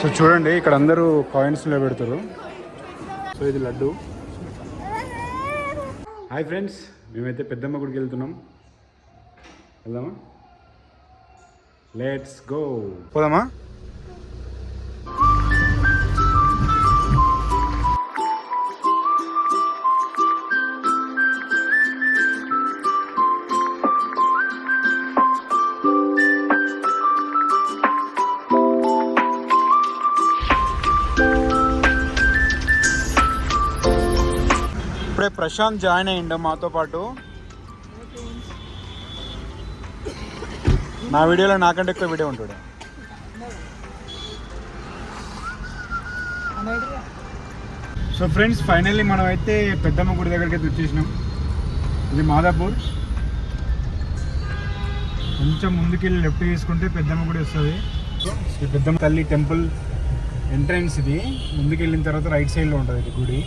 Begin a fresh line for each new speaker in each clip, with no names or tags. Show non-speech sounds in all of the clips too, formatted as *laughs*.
So చూడండి ఇక్కడ అందరూ కాయిన్స్ పెడతారు. సో ఇది లడ్డు. హాయ్ ఫ్రెండ్స్ మేమైతే పెద్దమ్మ గుడికి వెళ్తున్నాం. వెళ్దామా? లెట్స్ గో పోదామా? ఇప్పుడే ప్రశాంత్ జాయిన్ అయ్యిండు మాతో పాటు. నా వీడియోలో నాకంటే ఎక్కువ వీడియో ఉంటాడు. సో ఫ్రెండ్స్ ఫైనల్లీ మనం అయితే పెద్దమ్మ గుడి దగ్గరికి అయితే వచ్చేసినాం. ఇది మాదాపూర్. కొంచెం ముందుకెళ్ళి లెఫ్ట్ తీసుకుంటే పెద్దమ్మ గుడి వస్తుంది. ఈ పెద్దమ్మ తల్లి టెంపుల్ ఎంట్రన్స్ ఇది. ముందుకెళ్ళిన తర్వాత రైట్ సైడ్లో ఉంటుంది ఇది గుడి.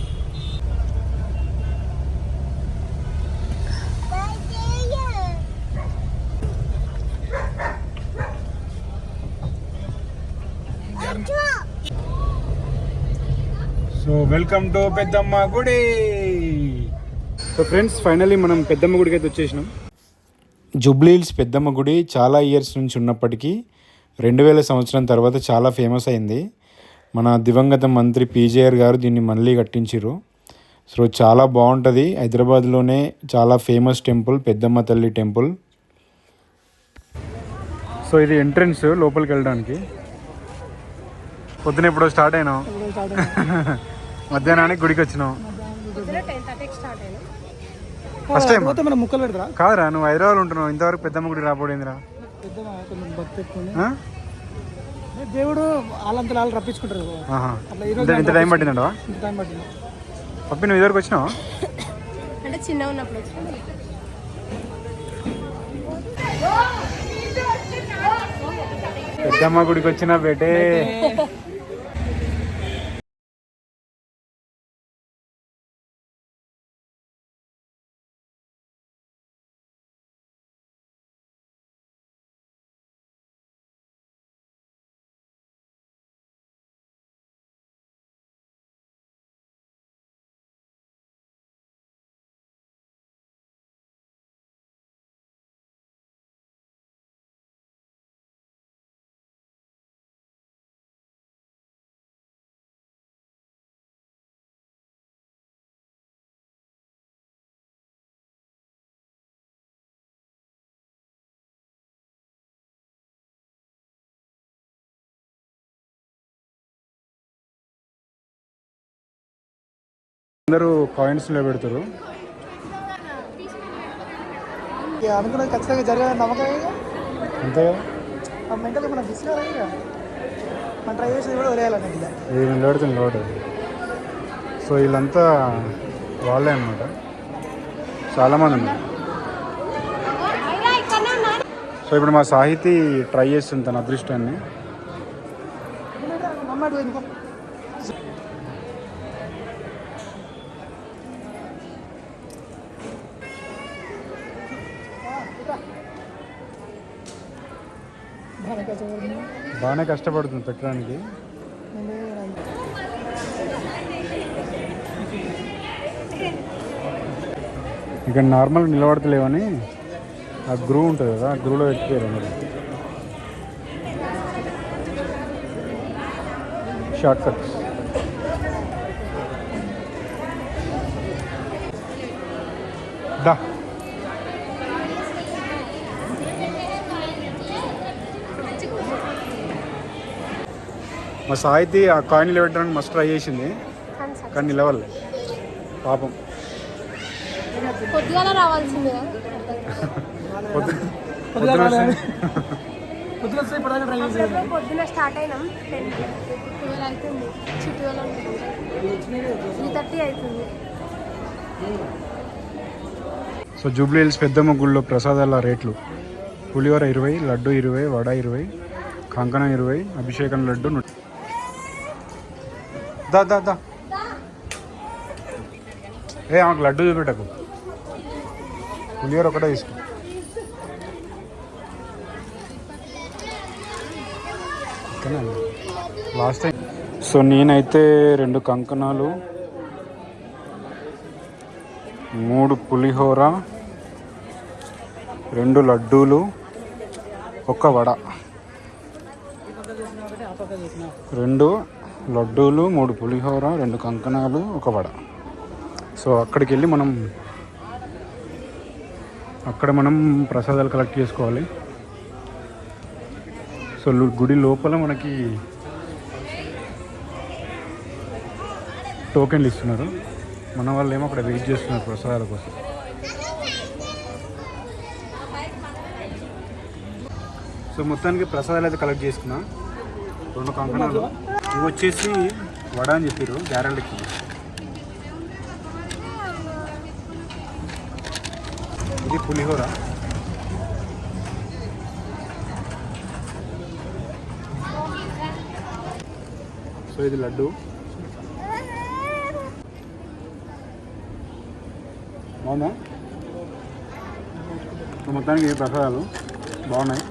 సో వెల్కమ్ టు పెద్దమ్మ గుడి. సో ఫ్రెండ్స్ ఫైనల్లీ మనం పెద్దమ్మ గుడికి అయితే వచ్చేసినాం. జూబ్లీ హిల్స్ పెద్దమ్మ గుడి చాలా ఇయర్స్ నుంచి ఉన్నప్పటికీ రెండు వేల సంవత్సరం తర్వాత చాలా ఫేమస్ అయింది. మన దివంగత మంత్రి పీజేఆర్ గారు దీన్ని మళ్ళీ కట్టించారు సో చాలా బాగుంటుంది. హైదరాబాద్లోనే చాలా ఫేమస్ టెంపుల్ పెద్దమ్మ తల్లి టెంపుల్ సో ఇది ఎంట్రన్స్ లోపలికి వెళ్ళడానికి. పొద్దున ఎప్పుడో స్టార్ట్ అయినాం. *laughs* మధ్యాహ్నానికి గుడికి వచ్చినాం ఫస్ట్ టైం
పోతే మనం ముక్కలు పెడతారా?
కాదురా నువ్వు హైదరాబాద్ ఉంటున్నావు. ఇంతవరకు పెద్దమ్మ గుడి రాబోడేందిరా?
దేవుడు వాళ్ళంతా వాళ్ళు రప్పించుకుంటారు.
ఇంత టైం
టైం పట్టింది.
పప్పి నువ్వు ఇదివరకు వచ్చినావా?
అంటే చిన్న ఉన్నప్పుడు
పెద్దమ్మ గుడికి వచ్చిన బేటే. అందరూ కాయిన్స్ పెడతారు.
ఇక అనుకున్నది ఖచ్చితంగా జరగాలని నమ్మకం.
అంతే.
మెంటల్ మనం మనం ట్రై చేసేది కూడా వదిలేయాలని ఇక.
ఇది నిలబడుతుంది కాబట్టి. సో వీళ్ళంతా వాళ్ళే అనమాట చాలామంది ఉన్నారు. సో ఇప్పుడు మా సాహితీ ట్రై చేస్తుంది తన అదృష్టాన్ని. బాగానే కష్టపడుతుంది పెట్టడానికి.
నేను
ఇక్కడ నార్మల్ నిలబడతలేవని ఆ గ్రూ ఉంటుంది కదా ఆ గ్రూలో ఎక్కిపోయారు అందరూ. షార్ట్ కట్స్ దా. మా సాహితీ ఆ కాయిన్ నిలబెట్టడానికి మస్ట్ ట్రై చేసింది. కానీ నిలవాలి. పాపం. పొద్దున
స్టార్ట్ అయినాం. ట్వెల్వ్ అవుతుంది త్రీ థర్టీ అవుతుంది
సో జూబ్లీ హిల్స్ పెద్దమ్మ గుళ్ళో ప్రసాదాల రేట్లు. పులిహోర ఇరవై లడ్డు ఇరవై వడ ఇరవై కంకణం ఇరవై అభిషేకం లడ్డు దా దా దా. ఏ ఆమెకు లడ్డు చూపెట్టకు. పులిహోర ఒకటే తీసుకో. లాస్ట్ టైం సో నేనైతే రెండు కంకణాలు మూడు పులిహోర రెండు లడ్డూలు ఒక వడ. రెండు లడ్డూలు మూడు పులిహోర రెండు కంకణాలు ఒక వడ. సో అక్కడికి వెళ్ళి మనం అక్కడ మనం ప్రసాదాలు కలెక్ట్ చేసుకోవాలి. సో గుడి లోపల మనకి టోకెన్లు ఇస్తున్నారు. మన వాళ్ళు ఏమో అక్కడ వెయిట్ చేస్తున్నారు ప్రసాదాల కోసం. సో మొత్తానికి ప్రసాదాలు అయితే కలెక్ట్ చేసుకున్నా. రెండు కంకణాలు. ఇవి వచ్చేసి వడ అని చెప్పారు గ్యారెల్కి ఇది పులిహోర. సో ఇది లడ్డు. బాగుందా? మొత్తానికి ప్రసాదాలు బాగున్నాయి.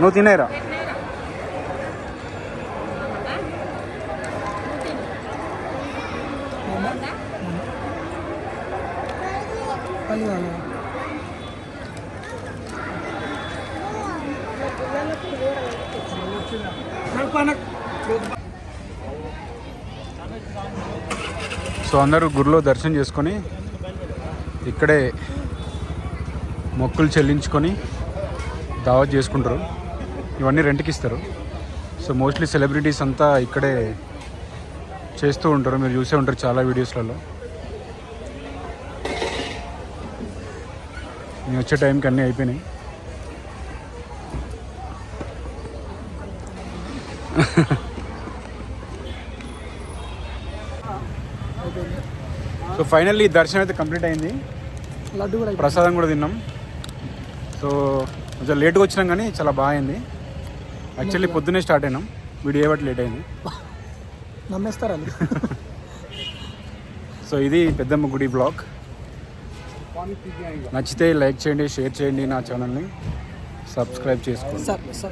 నువ్వు తినేరా? సో అందరూ గుడిలో దర్శనం చేసుకొని ఇక్కడే మొక్కులు చెల్లించుకొని దావత్ చేసుకుంటారు. ఇవన్నీ రెంట్కి ఇస్తారు. సో మోస్ట్లీ సెలబ్రిటీస్ అంతా ఇక్కడే చేస్తూ ఉంటారు. మీరు చూసే ఉంటారు చాలా వీడియోస్లలో. నేను వచ్చే టైంకి అన్నీ అయిపోయినాయి. సో ఫైనల్లీ దర్శనం అయితే కంప్లీట్ అయింది.
లడ్డు కూడా.
ప్రసాదం కూడా తిన్నాం. సో కొంచెం లేట్గా వచ్చినాం కానీ చాలా బాగా అయింది. యాక్చువల్లీ పొద్దున్నే స్టార్ట్ అయినాం. వీడియో బట్టి లేట్ అయింది.
నమ్మేస్తారు?
సో ఇది పెద్దమ్మ గుడి బ్లాగ్. నచ్చితే లైక్ చేయండి షేర్ చేయండి నా ఛానల్ని. సబ్స్క్రైబ్ చేసుకోండి.